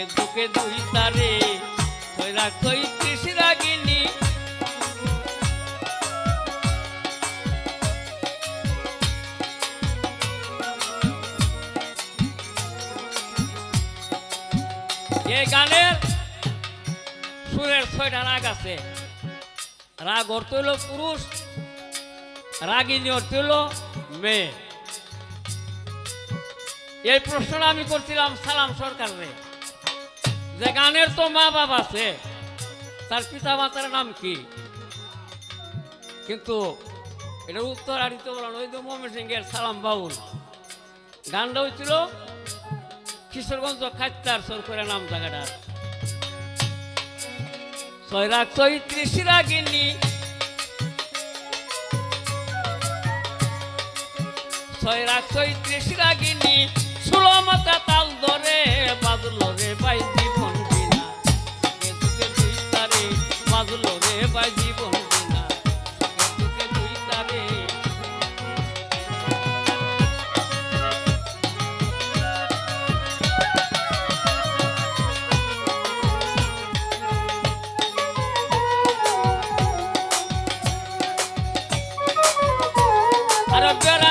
সুখে দুঃখে দুই তারে কইরা কই কৃষি রাগিনী। এই গানের সুরের ছয়টা রাগ আছে। রাগ অর্থ হলো পুরুষ, রাগিনী অর্থ হলো মেয়ে। এই প্রশ্নটা আমি করছিলাম সালাম সরকারে যে গানের তো মা বাবা আছে, তার পিতা মাতার নাম কি? কিন্তু এটা উত্তর আর দিতে বলেন ওই তো ময়মন সিংহের সালাম বাউল। গানটা হয়েছিল কিশোরগঞ্জ খাত্তার সরকারের নাম জায়গাটার ছয়রাগ চৈত্রিশ রাগিনী। ছয়রাগ চৈত্রিশ রাগিনী। ষোলো মাথা তাল ধরে বাজলো রে বাই জীবন বিনা সুখে দুঃখে তারে বাজলো রে বাই জীবন বিনা সুখে দুঃখে তারে আর বেড়া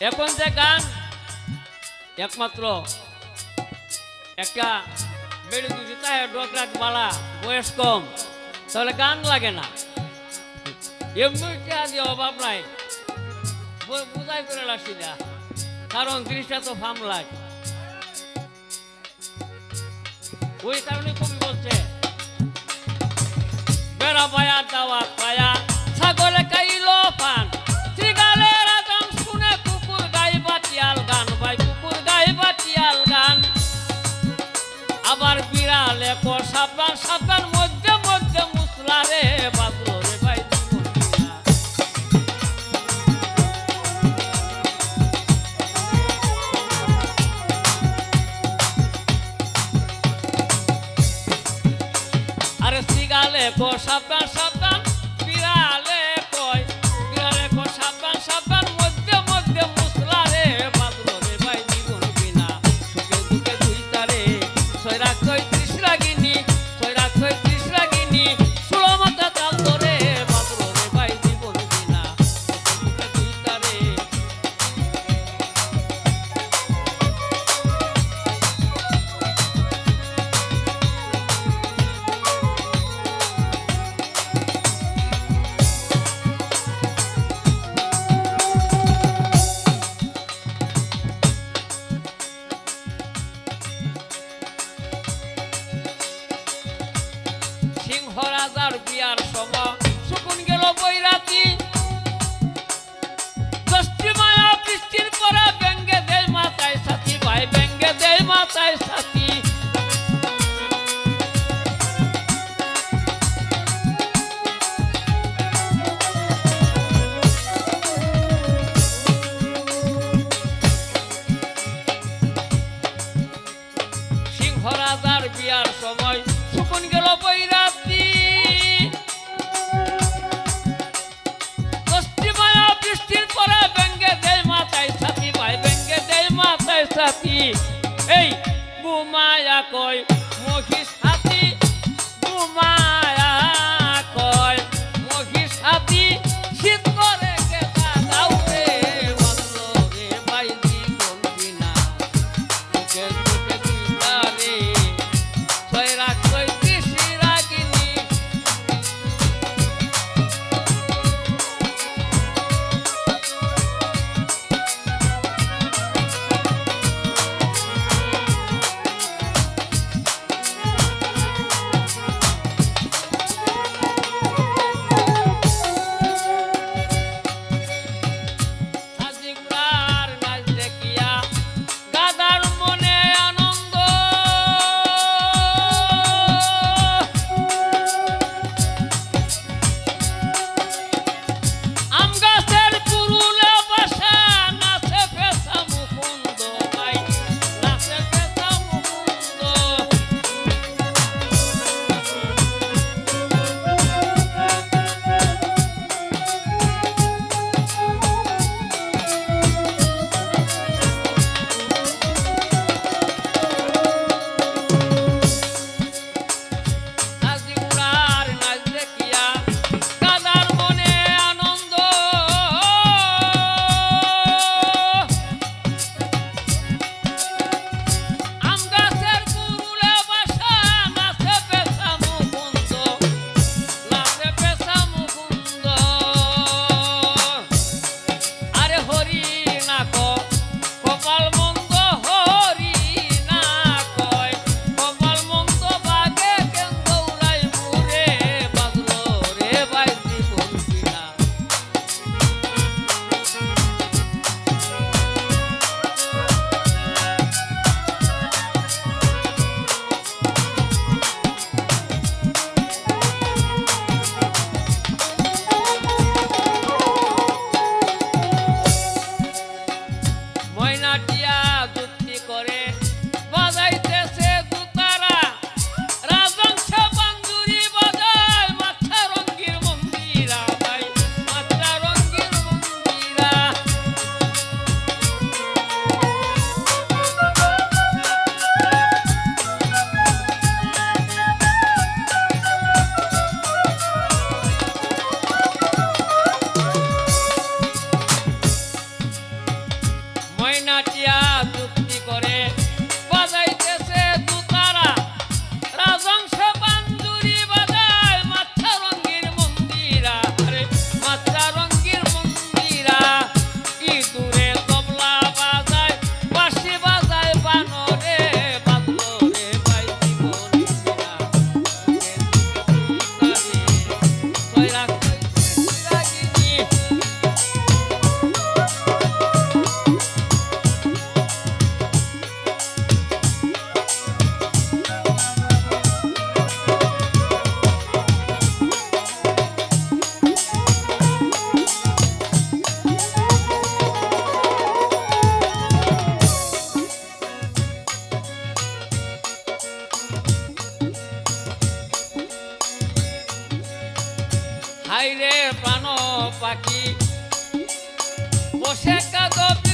এখন যে গান, একমাত্র একটা বেড়ে দুটি তাই ডকরাক বালা, বয়স কম, তাহলে গান লাগে না। এমনি আদি অভাব নাই। বুঝাই করে লাগছি না। কারণ জিনিসটা তো ফার্ম লাগে। ওই কারণে কবি বলছে, বেড়া পায়া, দাওয়াত পায়া, ছাগলে কাইল পান। কো সাবধান সাবধান মধ্যে মধ্যে মুসলা রে সাবধান সাবধান সাথী। এই বুমায়া কয় seca do